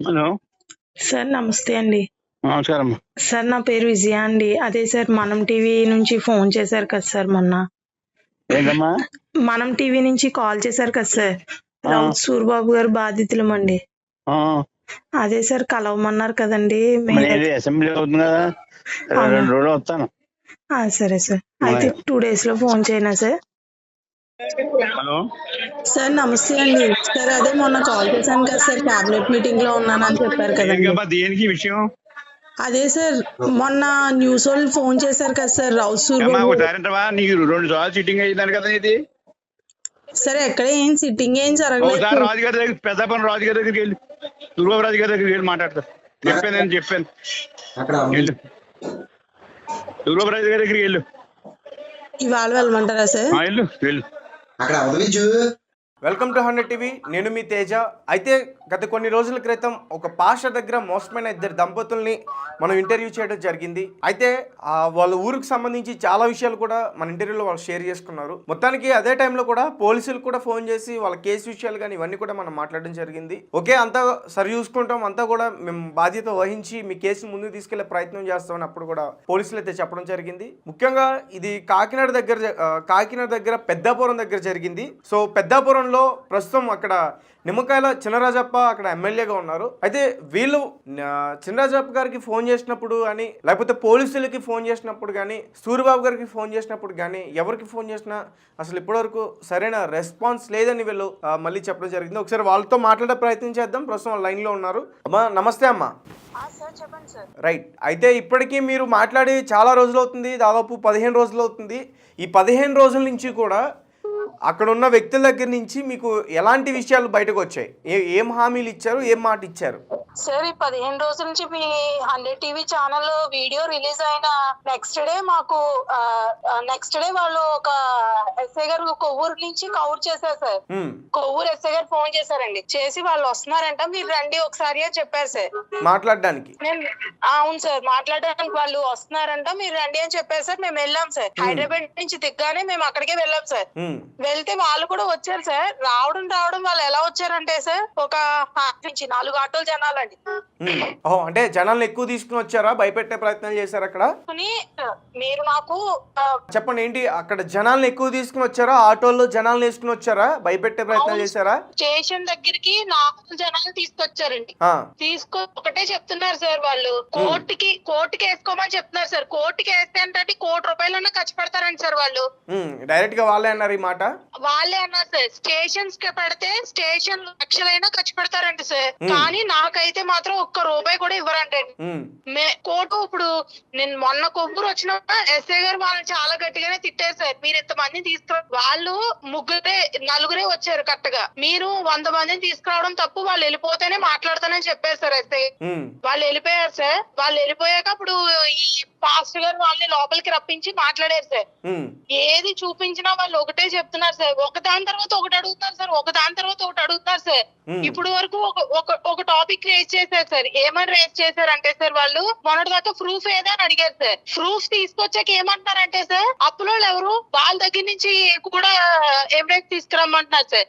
Hello sir నమస్తే అండి. నమస్కారం. సార్ నా పేరు విజయ అండి. అదే సార్ మనం టీవీ నుంచి ఫోన్ చేశారు కదా సార్ మొన్న. ఏంటమ్మా? మనం టీవీ నుంచి కాల్ చేశారు కదా సార్. రౌత్ సూర్బాబు గారు బాధితులమండి ఆ, అదే సార్ కలవమన్నారు కదండి. మే- మరి ఇది అసెంబ్లీ అవుతుంది కదా? అవును. రెండు రోజులు వస్తాను. ఆ, సరే సార్. అయితే టూ డేస్లో ఫోన్ చేయనా సార్? హలో. సార్ నమస్తే అండి. సార్ అదే మొన్న కాల్ చేశాను కదా సార్ క్యాబినెట్ మీటింగ్లో ఉన్నానని చెప్పారు కదండి. ఏంటమ్మా దేనికి విషయం? అదే సార్ మొన్న న్యూస్ వాళ్ళు ఫోన్ చేశారు కదా సార్ అంటావా నీకు రెండు సార్లు సిట్టింగ్ అయ్యిందని కదా ఇది సార్ ఎక్కడ ఏం సిట్టింగ్ ఏం జరగలేదు. రాజుగారి దగ్గర పెద్దపల్లి రాజుగారి దగ్గరికి వెళ్ళి దుర్బాబు రాజు గారి దగ్గరికి వెళ్ళి మాట్లాడతా. చెప్పాను నేను చెప్పాను. అక్కడ వెళ్ళు. దుర్బాబు రాజు గారి దగ్గరికి వెళ్ళు. ఇవాళ వెళ్ళమంటారా సార్? ఆ, వెళ్ళు. వెళ్ళు అక్కడ అవధవించు వెల్కమ్ టు హండ్రెడ్ టీవీ. నేను మీ తేజ. అయితే గత కొన్ని రోజుల క్రితం ఒక పాష దగ్గర మోసమైన ఇద్దరు దంపతుల్ని మనం ఇంటర్వ్యూ చేయడం జరిగింది. అయితే వాళ్ళ ఊరికి సంబంధించి చాలా విషయాలు కూడా మన ఇంటర్వ్యూలో వాళ్ళు షేర్ చేసుకున్నారు. మొత్తానికి అదే టైంలో కూడా పోలీసులు కూడా ఫోన్ చేసి వాళ్ళ కేసు విషయాలు కానీ ఇవన్నీ కూడా మనం మాట్లాడడం జరిగింది. ఓకే అంతా సరి చూసుకుంటాం. అంతా కూడా మేము బాధ్యత వహించి మీ కేసును ముందుకు తీసుకెళ్ళే ప్రయత్నం చేస్తామని అప్పుడు కూడా పోలీసులు అయితే చెప్పడం జరిగింది. ముఖ్యంగా ఇది కాకినాడ దగ్గర కాకినాడ దగ్గర పెద్దాపురం దగ్గర జరిగింది. సో పెద్దాపురంలో ప్రస్తుతం అక్కడ నిమ్మకాయల చినరాజప్ప అక్కడ ఎమ్మెల్యేగా ఉన్నారు. అయితే వీళ్ళు చినరాజప్ప గారికి ఫోన్ చేసినప్పుడు కానీ లేకపోతే పోలీసులకి ఫోన్ చేసినప్పుడు కానీ సూర్యబాబు గారికి ఫోన్ చేసినప్పుడు కానీ ఎవరికి ఫోన్ చేసినా అసలు ఇప్పటివరకు సరైన రెస్పాన్స్ లేదని వీళ్ళు మళ్ళీ చెప్పడం జరిగింది. ఒకసారి వాళ్ళతో మాట్లాడే ప్రయత్నం చేద్దాం. ప్రస్తుతం వాళ్ళు లైన్లో ఉన్నారు. అమ్మా నమస్తే అమ్మా. సార్ చెప్పండి సార్. రైట్. అయితే ఇప్పటికీ మీరు మాట్లాడి చాలా రోజులు అవుతుంది దాదాపు పదిహేను రోజులు అవుతుంది ఈ పదిహేను రోజుల నుంచి కూడా అక్కడ ఉన్న వ్యక్తుల దగ్గర నుంచి మీకు ఎలాంటి విషయాలు బయటకు వచ్చాయి? ఏ ఏం హామీలు ఇచ్చారు? ఏం మాట ఇచ్చారు? సార్ ఈ పదిహేను రోజుల నుంచి మీ hundred TV channel video release అయిన నెక్స్ట్ డే మాకు నెక్స్ట్ డే వాళ్ళు ఒక ఎస్ఐ గారు కొవ్వూరు నుంచి కవర్ చేశారు సార్ హ్మ్, కొవ్వూరు ఎస్ఐ గారు ఫోన్ చేశారండి. చేసి వాళ్ళు వస్తున్నారంట మీరు రండి ఒకసారి అని చెప్పారు సార్ మాట్లాడడానికి? అవును సార్ మాట్లాడడానికి వాళ్ళు వస్తున్నారంట మీరు రండి అని చెప్పారు సార్ మేము వెళ్ళాం సార్ హైదరాబాద్ నుంచి దిగ్గానే మేము అక్కడికే వెళ్ళాం సార్ హ్మ్, వెళ్తే వాళ్ళు కూడా వచ్చారు సార్ రావడం రావడం వాళ్ళు ఎలా వచ్చారంటే సార్ ఒక నుంచి నాలుగు ఆటోలు జనాలండి ఓహో అంటే జనాలను ఎక్కువ తీసుకుని వచ్చారా? భయపెట్టే ప్రయత్నం చేశారు అక్కడ? మీరు నాకు చెప్పండి ఏంటి? అక్కడ జనాలను ఎక్కువ తీసుకుని వచ్చారా? ఆటోల్లో జనాలను వేసుకుని వచ్చారా? భయపెట్టే ప్రయత్నం. చేశారా? స్టేషన్ దగ్గరికి నాలుగు జనాలు తీసుకొచ్చారండి. తీసుకో ఒకటే చెప్తున్నారు సార్ వాళ్ళు. కోర్టుకి కోర్టుకి వేసుకోమని చెప్తున్నారు సార్. కోర్టుకి వేస్తే అంటే కోటి రూపాయలన్నా ఖర్చు పెడతారండి సార్ వాళ్ళు. డైరెక్ట్గా వాళ్ళే అన్నారు ఈ మాట? వాళ్ళే అన్నారు సార్. స్టేషన్స్కి పెడితే స్టేషన్ లక్షలైనా ఖర్చు పెడతారంట సార్. కానీ నాకైతే మాత్రం ఒక్క రూపాయి కూడా మే కోర్టు ఇప్పుడు నేను మొన్న కొబ్బరి వచ్చినప్పుడు ఎస్ఐ గారు వాళ్ళని చాలా గట్టిగానే తిట్టారు సార్. మీరు ఇంత మందిని తీసుకురా వాళ్ళు ముగ్గురే నలుగురే వచ్చారు కరెక్ట్గా మీరు వంద మందిని తీసుకురావడం తప్పు. వాళ్ళు వెళ్ళిపోతేనే మాట్లాడతానని చెప్పారు సార్ ఎస్ఐ. వాళ్ళు వెళ్ళిపోయారు సార్. వాళ్ళు వెళ్ళిపోయాక అప్పుడు ఈ పాస్టర్ గారు వాళ్ళని లోపలికి రప్పించి మాట్లాడారు సార్. ఏది చూపించినా వాళ్ళు ఒకటే చెప్తున్నారు సార్. ఒక దాని తర్వాత ఒకటి అడుగుతున్నారు సార్. ఒక దాని తర్వాత ఒకటి అడుగుతున్నారు సార్. ఇప్పుడు వరకు ఒక ఒక టాపిక్ రేస్ చేశారు సార్. ఏమని రేస్ చేశారంటే సార్ వాళ్ళు మొన్నటి దాకా ప్రూఫ్ ఏదని అడిగారు సార్. ప్రూఫ్ తీసుకొచ్చాక ఏమంటారంటే సార్ అప్పులో ఎవరు? వాళ్ళ దగ్గర నుంచి కూడా ఎవిడెన్స్ తీసుకురమ్మంటున్నారు సార్.